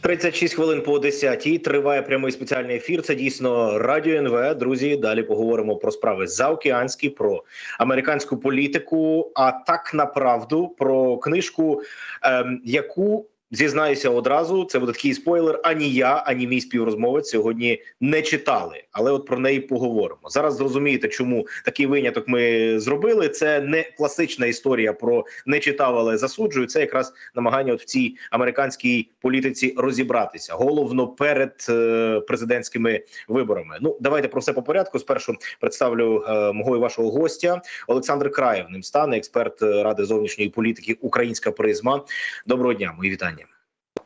36 хвилин по 10 триває прямий спеціальний ефір. Це дійсно радіо НВ. Друзі, далі поговоримо про справи заокеанські, про американську політику. А так направду про книжку, ем, яку зізнаюся одразу. Це буде такий спойлер. Ані я, ані мій співрозмовець сьогодні не читали, але от про неї поговоримо. Зараз зрозумієте, чому такий виняток ми зробили. Це не класична історія про не читав, але засуджую. Це якраз намагання от в цій американській політиці розібратися головно перед е, президентськими виборами. Ну давайте про все по порядку. Спершу представлю е, мого і вашого гостя Олександр Краєв. Ним стане експерт е, ради зовнішньої політики Українська призма. Доброго дня, мої вітання.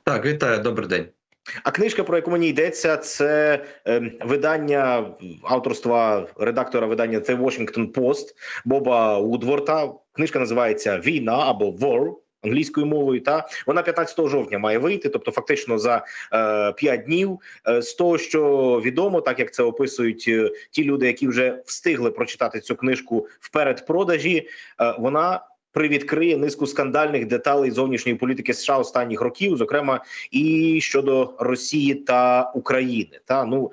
Так, вітаю, добрий день. А книжка, про яку мені йдеться, це е, видання авторства редактора видання The Washington Post Боба Удворта. Книжка називається Війна або War англійською мовою. Та вона 15 жовтня має вийти, тобто фактично за е, 5 днів. Е, з того, що відомо, так як це описують е, ті люди, які вже встигли прочитати цю книжку в передпродажі, е, вона привідкриє низку скандальних деталей зовнішньої політики США останніх років, зокрема і щодо Росії та України. Та ну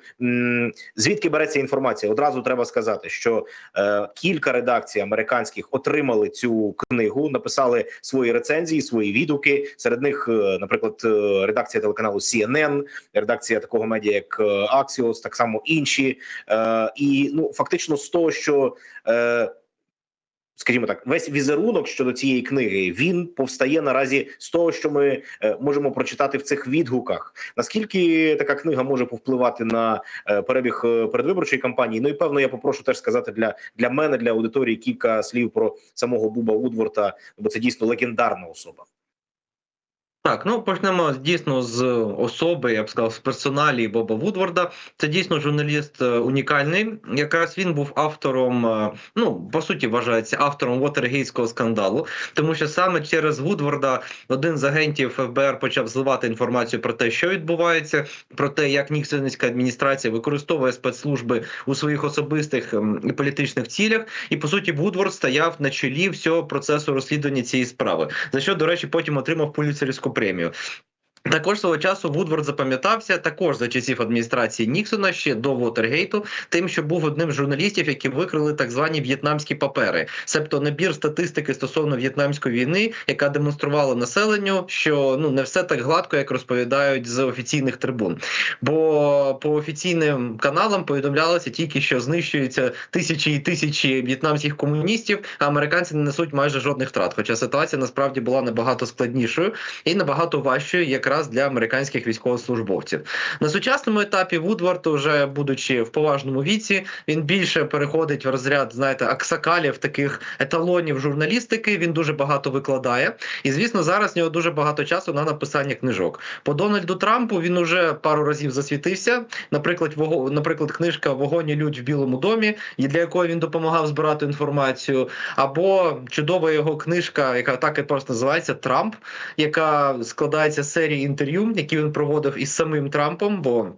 звідки береться інформація? Одразу треба сказати, що е, кілька редакцій американських отримали цю книгу, написали свої рецензії, свої відгуки. Серед них, е, наприклад, е, редакція телеканалу CNN, редакція такого медіа, як е, Axios, так само інші. Е, і ну фактично з того, що е, скажімо так, весь візерунок щодо цієї книги він повстає наразі з того, що ми е, можемо прочитати в цих відгуках. Наскільки така книга може повпливати на е, перебіг е, передвиборчої кампанії? Ну і певно, я попрошу теж сказати для для мене, для аудиторії кілька слів про самого Буба Удворта, бо це дійсно легендарна особа. Так, ну почнемо дійсно з особи, я б сказав, з персоналі Боба Вудворда. Це дійсно журналіст е, унікальний. Якраз він був автором, е, ну по суті, вважається автором Вотергейського скандалу, тому що саме через Вудворда один з агентів ФБР почав зливати інформацію про те, що відбувається, про те, як Ніксонська адміністрація використовує спецслужби у своїх особистих ем, і політичних цілях. І по суті, Вудворд стояв на чолі всього процесу розслідування цієї справи, за що до речі, потім отримав поліцейську премію. Також свого часу Вудворд запам'ятався також за часів адміністрації Ніксона ще до Вотергейту, тим, що був одним з журналістів, які викрили так звані в'єтнамські папери, себто набір статистики стосовно в'єтнамської війни, яка демонструвала населенню, що ну не все так гладко, як розповідають з офіційних трибун. Бо по офіційним каналам повідомлялося тільки, що знищуються тисячі і тисячі в'єтнамських комуністів, а американці не несуть майже жодних втрат. Хоча ситуація насправді була набагато складнішою і набагато важчою, як якраз для американських військовослужбовців на сучасному етапі Вудвард, вже будучи в поважному віці, він більше переходить в розряд, знаєте, аксакалів, таких еталонів журналістики. Він дуже багато викладає, і звісно, зараз в нього дуже багато часу на написання книжок. По Дональду Трампу він уже пару разів засвітився. Наприклад, вого, наприклад, книжка Вогонь і людь в Білому домі, і для якої він допомагав збирати інформацію, або чудова його книжка, яка так і просто називається Трамп, яка складається з серії інтерв'ю, які він проводив із самим Трампом. бо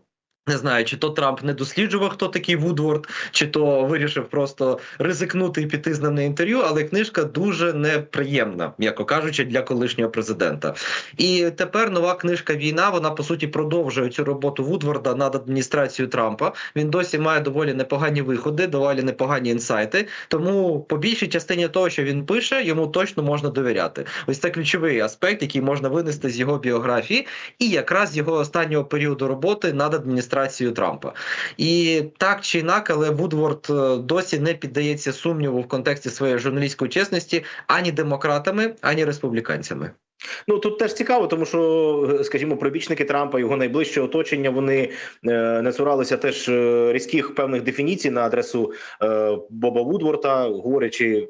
не знаю, чи то Трамп не досліджував, хто такий Вудворд, чи то вирішив просто ризикнути і піти з ним на інтерв'ю. Але книжка дуже неприємна, м'яко кажучи, для колишнього президента. І тепер нова книжка Війна. Вона по суті продовжує цю роботу Вудворда над адміністрацією Трампа. Він досі має доволі непогані виходи, доволі непогані інсайти. Тому по більшій частині того, що він пише, йому точно можна довіряти. Ось це ключовий аспект, який можна винести з його біографії, і якраз його останнього періоду роботи над адміністрацією адміністрацію Трампа. І так чи інак, але Вудворд е, досі не піддається сумніву в контексті своєї журналістської чесності ані демократами, ані республіканцями. Ну тут теж цікаво, тому що, скажімо, прибічники Трампа, його найближче оточення, вони е, не цуралися теж е, різких певних дефініцій на адресу е, Боба Вудворта, говорячи.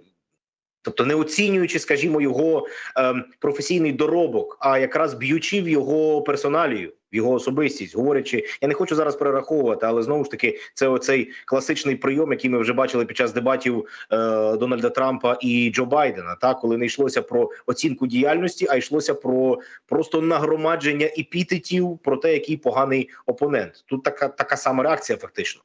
Тобто не оцінюючи, скажімо, його е, професійний доробок, а якраз б'ючи в його персоналію його особистість, говорячи, я не хочу зараз перераховувати, але знову ж таки, це оцей класичний прийом, який ми вже бачили під час дебатів е, Дональда Трампа і Джо Байдена, Та коли не йшлося про оцінку діяльності, а йшлося про просто нагромадження епітетів про те, який поганий опонент. Тут така така сама реакція, фактично.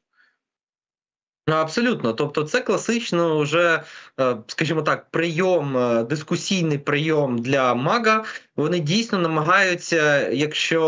Ну, абсолютно. Тобто, це класично вже, е, скажімо так, прийом, е, дискусійний прийом для мага. Вони дійсно намагаються, якщо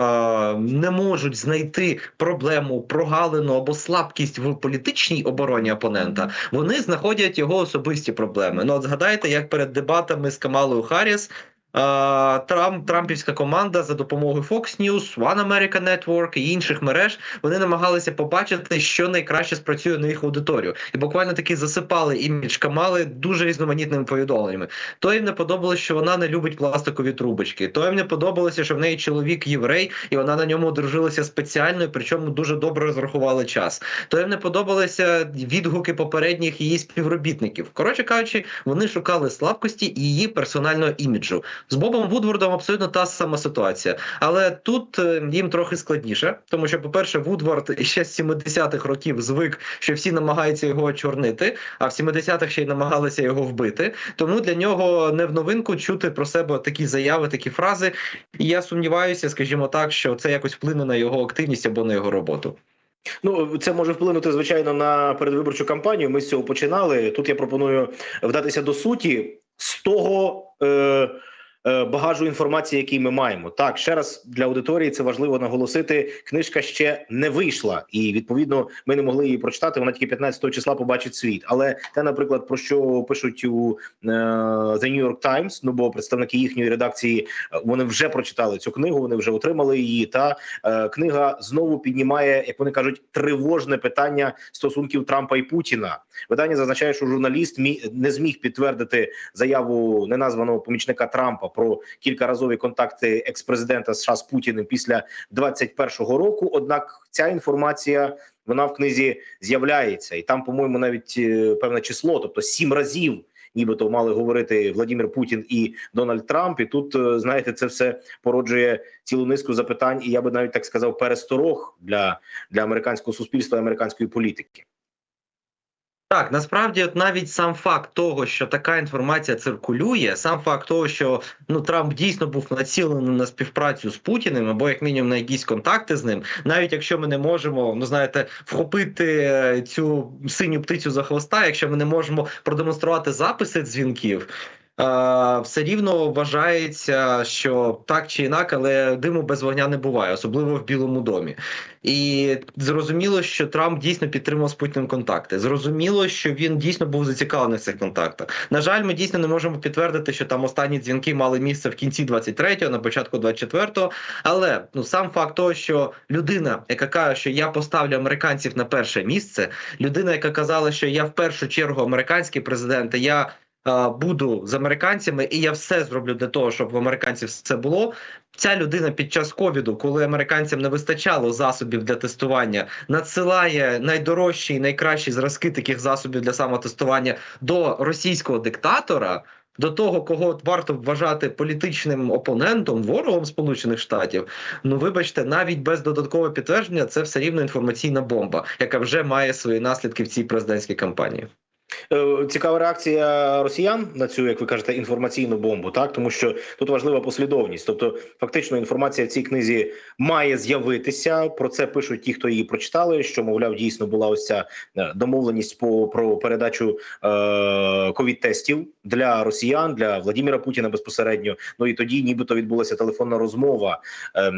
е, не можуть знайти проблему, прогалину або слабкість в політичній обороні опонента, вони знаходять його особисті проблеми. Ну, от згадайте, як перед дебатами з Камалою Харріс Трамп, Трампівська команда за допомогою Fox News, One America Network і інших мереж вони намагалися побачити, що найкраще спрацює на їх аудиторію, і буквально таки засипали імідж Камали дуже різноманітними повідомленнями. То їм не подобалося, що вона не любить пластикові трубочки. То їм не подобалося, що в неї чоловік єврей, і вона на ньому одружилася спеціально, і причому дуже добре розрахували час. То їм не подобалися відгуки попередніх її співробітників. Коротше кажучи, вони шукали слабкості її персонального іміджу. З Бобом Вудвордом абсолютно та сама ситуація, але тут е, їм трохи складніше, тому що, по-перше, Вудворд ще з 70-х років звик, що всі намагаються його очорнити, а в 70-х ще й намагалися його вбити. Тому для нього не в новинку чути про себе такі заяви, такі фрази. І я сумніваюся, скажімо так, що це якось вплине на його активність або на його роботу. Ну, це може вплинути звичайно на передвиборчу кампанію. Ми з цього починали. Тут я пропоную вдатися до суті з того. Е, багажу інформації, який ми маємо. Так, ще раз для аудиторії це важливо наголосити. Книжка ще не вийшла, і відповідно ми не могли її прочитати. Вона тільки 15 числа побачить світ. Але те, наприклад, про що пишуть у е, The New York Times, ну бо представники їхньої редакції е, вони вже прочитали цю книгу, вони вже отримали її. Та е, книга знову піднімає, як вони кажуть, тривожне питання стосунків Трампа і Путіна. Видання зазначає, що журналіст не зміг підтвердити заяву неназваного помічника Трампа про кількаразові контакти експрезидента США з Путіним після 21-го року. Однак ця інформація вона в книзі з'являється, і там, по-моєму, навіть е, певне число, тобто сім разів. Нібито мали говорити Владимир Путін і Дональд Трамп, і тут е, знаєте, це все породжує цілу низку запитань, і я би навіть так сказав, пересторог для, для американського суспільства і американської політики. Так, насправді, от навіть сам факт того, що така інформація циркулює, сам факт того, що ну Трамп дійсно був націлений на співпрацю з Путіним, або як мінімум на якісь контакти з ним, навіть якщо ми не можемо, ну знаєте, вхопити е, цю синю птицю за хвоста, якщо ми не можемо продемонструвати записи дзвінків все рівно вважається, що так чи інак, але диму без вогня не буває, особливо в Білому домі. І зрозуміло, що Трамп дійсно підтримав з Путіним контакти. Зрозуміло, що він дійсно був зацікавлений в цих контактах. На жаль, ми дійсно не можемо підтвердити, що там останні дзвінки мали місце в кінці 23-го, на початку 24-го. Але ну сам факт того, що людина, яка каже, що я поставлю американців на перше місце, людина, яка казала, що я в першу чергу американський президент, я буду з американцями, і я все зроблю для того, щоб в американців все було. Ця людина під час ковіду, коли американцям не вистачало засобів для тестування, надсилає найдорожчі і найкращі зразки таких засобів для самотестування до російського диктатора. До того, кого варто вважати політичним опонентом, ворогом Сполучених Штатів, ну вибачте, навіть без додаткового підтвердження, це все рівно інформаційна бомба, яка вже має свої наслідки в цій президентській кампанії. Е, цікава реакція росіян на цю, як ви кажете, інформаційну бомбу, так тому що тут важлива послідовність. Тобто, фактично, інформація в цій книзі має з'явитися. Про це пишуть ті, хто її прочитали. Що мовляв, дійсно була ось ця е, домовленість по про передачу е, ковід-тестів для росіян для Владимира Путіна безпосередньо. Ну і тоді, нібито відбулася телефонна розмова е, е,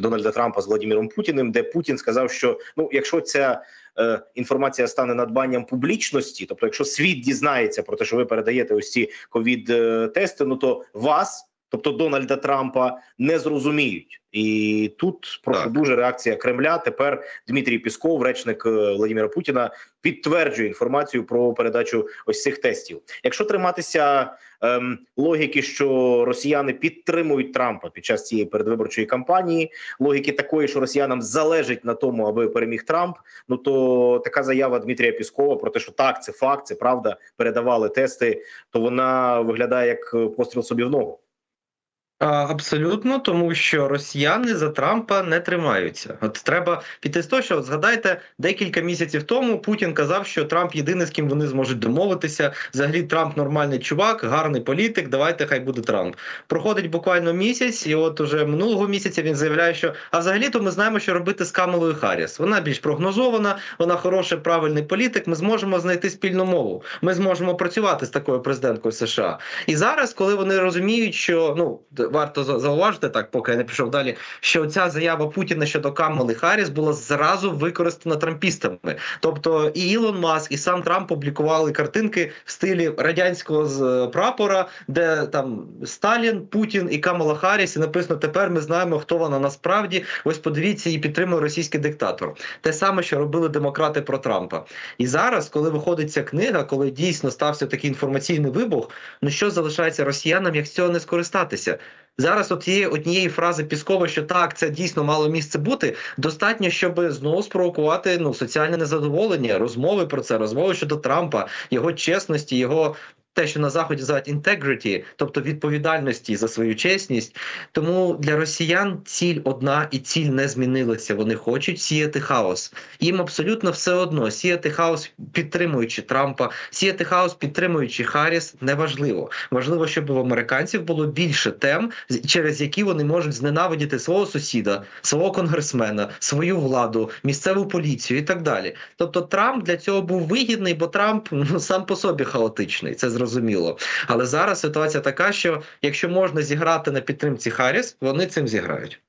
Дональда Трампа з Владимиром Путіним, де Путін сказав, що ну, якщо ця Е, інформація стане надбанням публічності, тобто, якщо світ дізнається про те, що ви передаєте ці ковід тести, ну то вас. Тобто Дональда Трампа не зрозуміють, і тут просто дуже реакція Кремля. Тепер Дмитрій Пісков, речник е, Владимира Путіна, підтверджує інформацію про передачу ось цих тестів. Якщо триматися ем, логіки, що росіяни підтримують Трампа під час цієї передвиборчої кампанії, логіки такої, що росіянам залежить на тому, аби переміг Трамп. Ну то така заява Дмитрія Піскова про те, що так, це факт, це правда, передавали тести. То вона виглядає як постріл собі в ногу. Абсолютно, тому що росіяни за Трампа не тримаються. От треба піти з того, що згадайте декілька місяців тому Путін казав, що Трамп єдиний, з ким вони зможуть домовитися. Взагалі, Трамп нормальний чувак, гарний політик. Давайте хай буде Трамп. Проходить буквально місяць, і от уже минулого місяця він заявляє, що а взагалі-то ми знаємо, що робити з Камелою Харріс. Вона більш прогнозована, вона хороший, правильний політик. Ми зможемо знайти спільну мову. Ми зможемо працювати з такою президенткою США. І зараз, коли вони розуміють, що ну варто за- зауважити так, поки я не пішов далі, що ця заява Путіна щодо Камали Харріс була зразу використана трампістами. Тобто і Ілон Маск, і сам Трамп публікували картинки в стилі радянського з прапора, де там Сталін, Путін і Камала Харріс, і написано: тепер ми знаємо, хто вона насправді. Ось подивіться, її підтримує російський диктатор. Те саме, що робили демократи про Трампа. І зараз, коли виходить ця книга, коли дійсно стався такий інформаційний вибух, ну що залишається росіянам, як з цього не скористатися? Зараз от є однієї фрази Піскова, що так, це дійсно мало місце бути. Достатньо, щоб знову спровокувати ну соціальне незадоволення, розмови про це, розмови щодо Трампа, його чесності, його. Те, що на заході називають integrity, тобто відповідальності за свою чесність, тому для росіян ціль одна і ціль не змінилася. Вони хочуть сіяти хаос. Їм абсолютно все одно сіяти хаос, підтримуючи Трампа, сіяти хаос, підтримуючи Харріс, неважливо. Важливо, щоб в американців було більше тем, через які вони можуть зненавидіти свого сусіда, свого конгресмена, свою владу, місцеву поліцію і так далі. Тобто, Трамп для цього був вигідний, бо Трамп ну сам по собі хаотичний, це зрозуміло. Але зараз ситуація така, що якщо можна зіграти на підтримці Харріс, вони цим зіграють.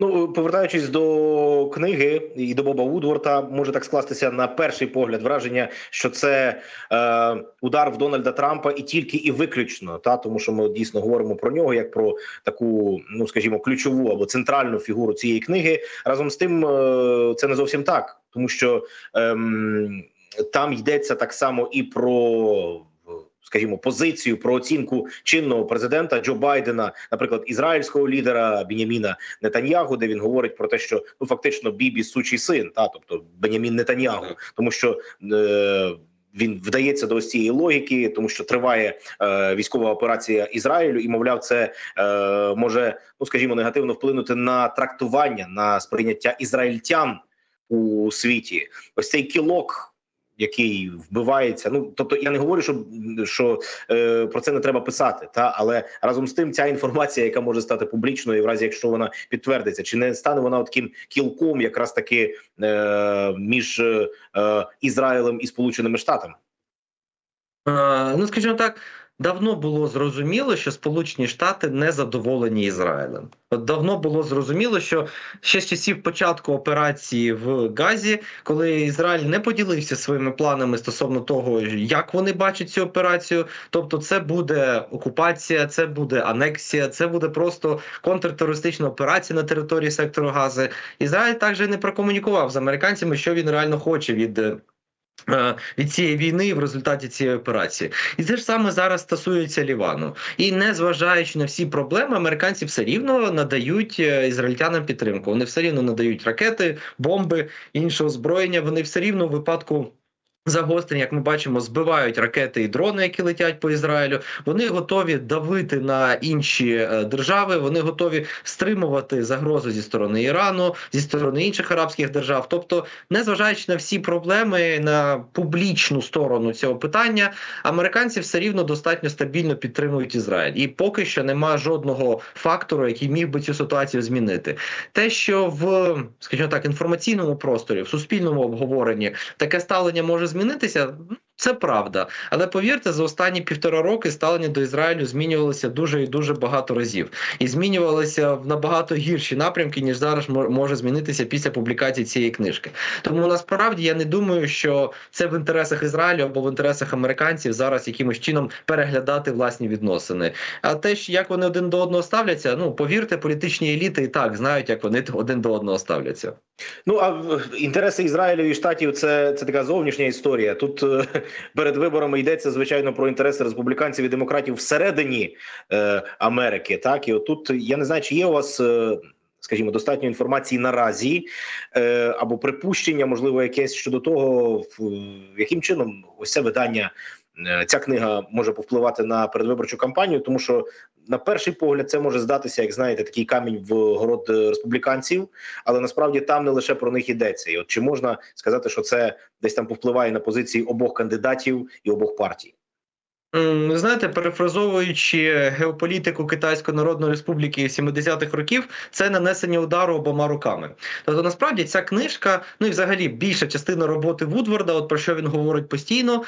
Ну, повертаючись до книги і до Боба Вудворта, може так скластися на перший погляд враження, що це е, удар в Дональда Трампа і тільки і виключно, та тому що ми дійсно говоримо про нього як про таку, ну скажімо, ключову або центральну фігуру цієї книги. Разом з тим, е, це не зовсім так, тому що ем, там йдеться так само і про. Скажімо, позицію про оцінку чинного президента Джо Байдена, наприклад, ізраїльського лідера Беняміна Нетаньягу, де він говорить про те, що ну фактично Бібі сучий син, та тобто Бенямін Нетаньягу, тому що е, він вдається до ось цієї логіки, тому що триває е, військова операція Ізраїлю, і мовляв, це е, може, ну скажімо, негативно вплинути на трактування на сприйняття ізраїльтян у світі. Ось цей кілок. Який вбивається, ну тобто я не говорю, що що е, про це не треба писати, та але разом з тим, ця інформація, яка може стати публічною, в разі якщо вона підтвердиться, чи не стане вона таким кілком, якраз таки е, між е, Ізраїлем і Сполученими Штатами. Е, ну, скажімо так, давно було зрозуміло, що Сполучені Штати не задоволені Ізраїлем. От давно було зрозуміло, що ще з часів початку операції в Газі, коли Ізраїль не поділився своїми планами стосовно того, як вони бачать цю операцію, тобто це буде окупація, це буде анексія, це буде просто контртерористична операція на території сектору Гази. Ізраїль також не прокомунікував з американцями, що він реально хоче від. Е, Від цієї війни в результаті цієї операції, і це ж саме зараз стосується Лівану, і не зважаючи на всі проблеми, американці все рівно надають е, ізраїльтянам підтримку. Вони все рівно надають ракети, бомби, інше озброєння. Вони все рівно в випадку. Загострень, як ми бачимо, збивають ракети і дрони, які летять по Ізраїлю. Вони готові давити на інші е, держави. Вони готові стримувати загрозу зі сторони Ірану, зі сторони інших арабських держав. Тобто, незважаючи на всі проблеми на публічну сторону цього питання, американці все рівно достатньо стабільно підтримують Ізраїль, і поки що немає жодного фактору, який міг би цю ситуацію змінити. Те, що в скажімо так, інформаційному просторі, в суспільному обговоренні таке ставлення може змінитися. Це правда, але повірте, за останні півтора роки ставлення до Ізраїлю змінювалося дуже і дуже багато разів, і змінювалося в набагато гірші напрямки, ніж зараз може змінитися після публікації цієї книжки. Тому насправді я не думаю, що це в інтересах Ізраїлю або в інтересах американців зараз якимось чином переглядати власні відносини. А те, як вони один до одного ставляться, ну повірте, політичні еліти і так знають, як вони один до одного ставляться. Ну а інтереси Ізраїлю і штатів це, це така зовнішня історія. Тут перед виборами йдеться звичайно про інтереси республіканців і демократів всередині е, Америки. Так і отут я не знаю, чи є у вас. Е, Скажімо, достатньо інформації наразі е, або припущення, можливо, якесь щодо того, яким чином ось це видання ця книга може повпливати на передвиборчу кампанію, тому що на перший погляд це може здатися, як знаєте, такий камінь в город е, республіканців, але насправді там не лише про них йдеться. І от чи можна сказати, що це десь там повпливає на позиції обох кандидатів і обох партій? Ви знаєте, перефразовуючи геополітику Китайської Народної Республіки 70-х років, це нанесення удару обома руками. Тобто, насправді, ця книжка, ну і взагалі більша частина роботи Вудворда, от про що він говорить постійно,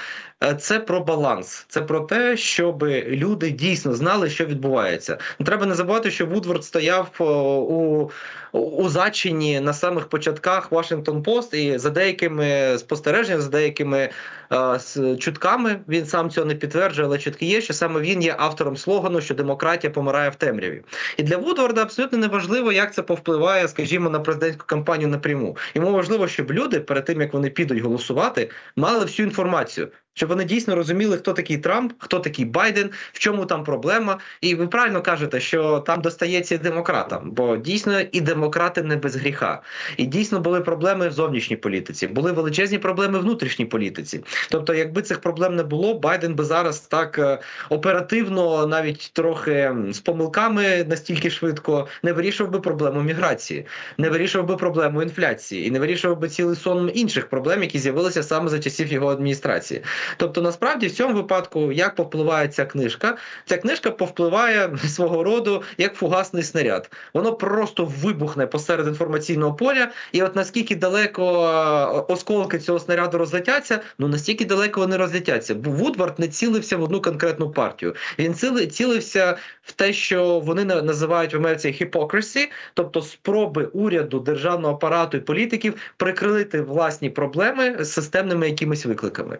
е, це про баланс, це про те, щоб люди дійсно знали, що відбувається. Треба не забувати, що Вудворд стояв у, у зачині на самих початках Washington Post, і за деякими спостереженнями, за деякими е, чутками, він сам цього не підтверджує, але чіткі є, що саме він є автором слогану, що демократія помирає в темряві. І для Вудварда абсолютно не важливо, як це повпливає, скажімо, на президентську кампанію напряму. Йому важливо, щоб люди перед тим як вони підуть голосувати, мали всю інформацію. Щоб вони дійсно розуміли, хто такий Трамп, хто такий Байден, в чому там проблема. І ви правильно кажете, що там достається демократам, бо дійсно і демократи не без гріха. І дійсно були проблеми в зовнішній політиці, були величезні проблеми в внутрішній політиці. Тобто, якби цих проблем не було, Байден би зараз так е, оперативно, навіть трохи з помилками настільки швидко не вирішував би проблему міграції, не вирішував би проблему інфляції і не вирішував би цілий сон інших проблем, які з'явилися саме за часів його адміністрації. Тобто, насправді, в цьому випадку, як повпливає ця книжка, ця книжка повпливає свого роду як фугасний снаряд. Воно просто вибухне посеред інформаційного поля, і от наскільки далеко е, осколки цього снаряду розлетяться, ну настільки далеко вони розлетяться. Бо Вудвард не цілився в одну конкретну партію. Він ціли- цілився в те, що вони називають в Америці hypocrisy, тобто спроби уряду, державного апарату і політиків прикрити власні проблеми з системними якимись викликами.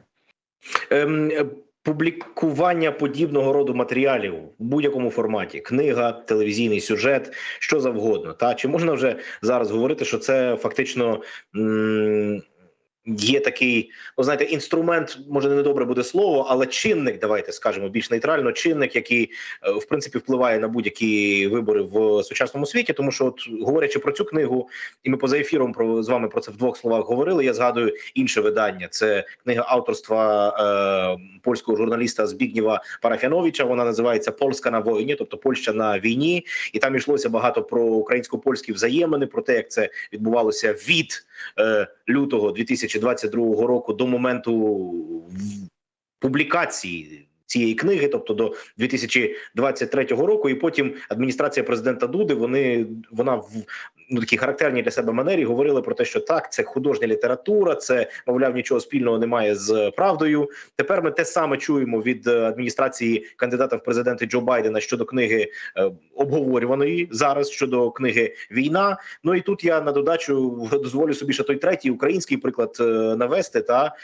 Ем, Публікування подібного роду матеріалів в будь-якому форматі, книга, телевізійний сюжет, що завгодно. Та чи можна вже зараз говорити, що це фактично м- є такий, ну знаєте, інструмент, може не добре буде слово, але чинник, давайте скажемо більш нейтрально, чинник, який е, в принципі впливає на будь-які вибори в сучасному світі. Тому що, от говорячи про цю книгу, і ми поза ефіром про з вами про це в двох словах говорили. Я згадую інше видання. Це книга авторства е, польського журналіста Збігнєва Парафяновича. Вона називається Польська на війні, тобто Польща на війні, і там йшлося багато про українсько-польські взаємини, про те, як це відбувалося від е, лютого 2022 року до моменту публікації. Цієї книги, тобто до 2023 року, і потім адміністрація президента Дуди вони вона в ну такій характерній для себе манері говорили про те, що так, це художня література, це мовляв нічого спільного немає з правдою. Тепер ми те саме чуємо від е, адміністрації кандидата в президенти Джо Байдена щодо книги е, обговорюваної зараз щодо книги Війна. Ну і тут я на додачу дозволю собі ще той третій український приклад е, навести. Та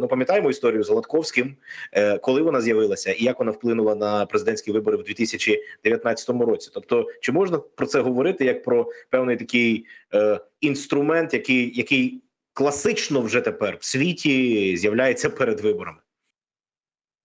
ну пам'ятаємо історію з Гладковським, е, коли вона з'явилася і як вона вплинула на президентські вибори в 2019 році. Тобто, чи можна про це говорити як про певний такий е, інструмент, який, який класично вже тепер в світі з'являється перед виборами?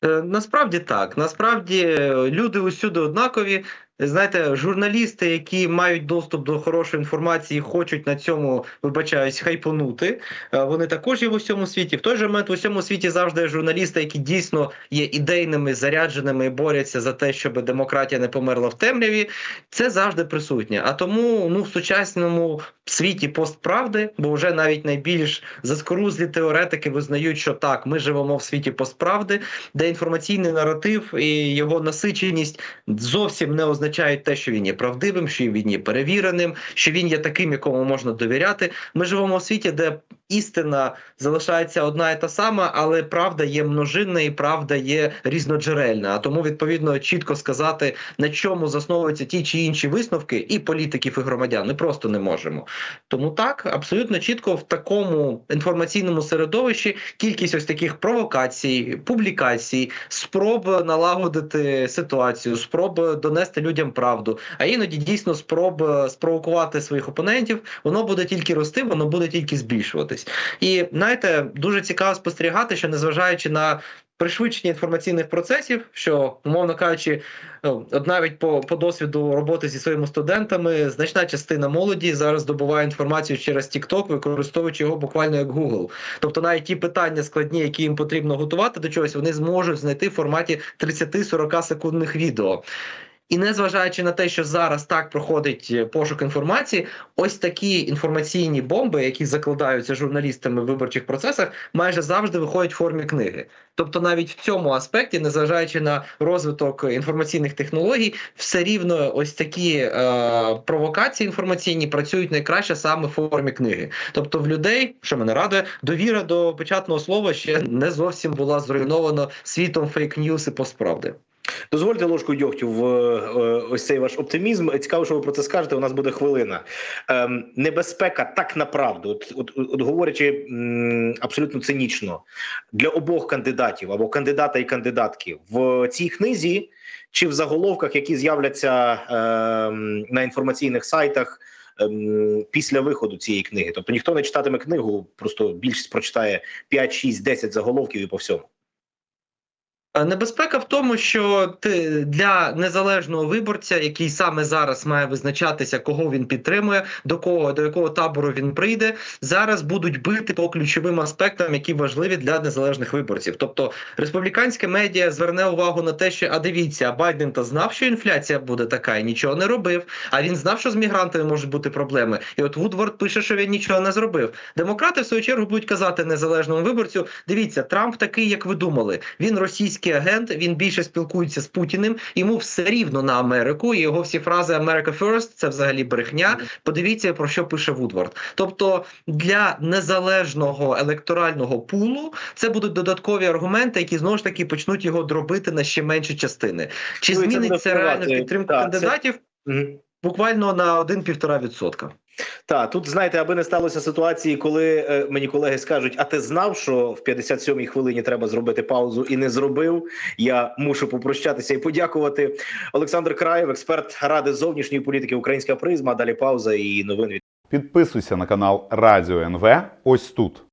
Е, Насправді так. Насправді е, люди усюди однакові. Знаєте, журналісти, які мають доступ до хорошої інформації, хочуть на цьому, вибачаюсь, хайпонути. е, Вони також є в усьому світі. В той же момент в усьому світі завжди є журналісти, які дійсно є ідейними, зарядженими і борються за те, щоб демократія не померла в темряві. Це завжди присутнє. А тому ну в сучасному світі постправди, бо вже навіть найбільш заскорузлі теоретики визнають, що так, ми живемо в світі постправди, де інформаційний наратив і його насиченість зовсім не означають те, що він є правдивим, що він є перевіреним, що він є таким, якому можна довіряти. Ми живемо в світі, де істина залишається одна і та сама, але правда є множинна і правда є різноджерельна. А тому відповідно чітко сказати, на чому засновуються ті чи інші висновки, і політиків, і громадян. Ми просто не можемо. Тому так абсолютно чітко в такому інформаційному середовищі кількість ось таких провокацій, публікацій, спроб налагодити ситуацію, спроб донести людям правду, а іноді дійсно спроб спровокувати своїх опонентів, воно буде тільки рости, воно буде тільки збільшуватись. І знаєте, дуже цікаво спостерігати, що незважаючи на пришвидшення інформаційних процесів, що умовно кажучи, ну, навіть по, по досвіду роботи зі своїми студентами, значна частина молоді зараз добуває інформацію через TikTok, використовуючи його буквально як Google. Тобто навіть ті питання складні, які їм потрібно готувати до чогось, вони зможуть знайти в форматі 30-40 секундних відео. І незважаючи на те, що зараз так проходить е, пошук інформації, ось такі інформаційні бомби, які закладаються журналістами в виборчих процесах, майже завжди виходять в формі книги. Тобто, навіть в цьому аспекті, незважаючи на розвиток інформаційних технологій, все рівно ось такі е, провокації інформаційні працюють найкраще саме в формі книги. Тобто, в людей, що мене радує, довіра до печатного слова ще не зовсім була зруйнована світом фейк-ньюс і постправди. Дозвольте ложку дьогтю в е, ось цей ваш оптимізм. Цікаво, що ви про це скажете. У нас буде хвилина. Ем, небезпека так направду, от, от, от говорячи м, абсолютно цинічно, для обох кандидатів або кандидата і кандидатки в цій книзі чи в заголовках, які з'являться ем, на інформаційних сайтах. ем, Після виходу цієї книги, тобто ніхто не читатиме книгу, просто більшість прочитає 5, 6, 10 заголовків і по всьому. Е, Небезпека в тому, що ти для незалежного виборця, який саме зараз має визначатися, кого він підтримує, до кого до якого табору він прийде, зараз будуть бити по ключовим аспектам, які важливі для незалежних виборців. Тобто республіканське медіа зверне увагу на те, що а дивіться, Байден то знав, що інфляція буде така, і нічого не робив. А він знав, що з мігрантами можуть бути проблеми. І от Вудворд пише, що він нічого не зробив. Демократи в свою чергу будуть казати незалежному виборцю: дивіться, Трамп такий, як ви думали. Він російський агент, він більше спілкується з Путіним. Йому все рівно на Америку. І його всі фрази «America first» – це взагалі брехня. Подивіться про що пише Вудвард. Тобто для незалежного електорального пулу це будуть додаткові аргументи, які знову ж таки почнуть його дробити на ще менші частини. Чи зміниться реально підтримку кандидатів? Буквально на 1-1,5%. Так, тут знаєте, аби не сталося ситуації, коли е, мені колеги скажуть: а ти знав, що в 57-й хвилині треба зробити паузу і не зробив. Я мушу попрощатися і подякувати. Олександр Краєв, експерт ради зовнішньої політики Українська призма. Далі пауза і новини. Підписуйся на канал Радіо НВ ось тут.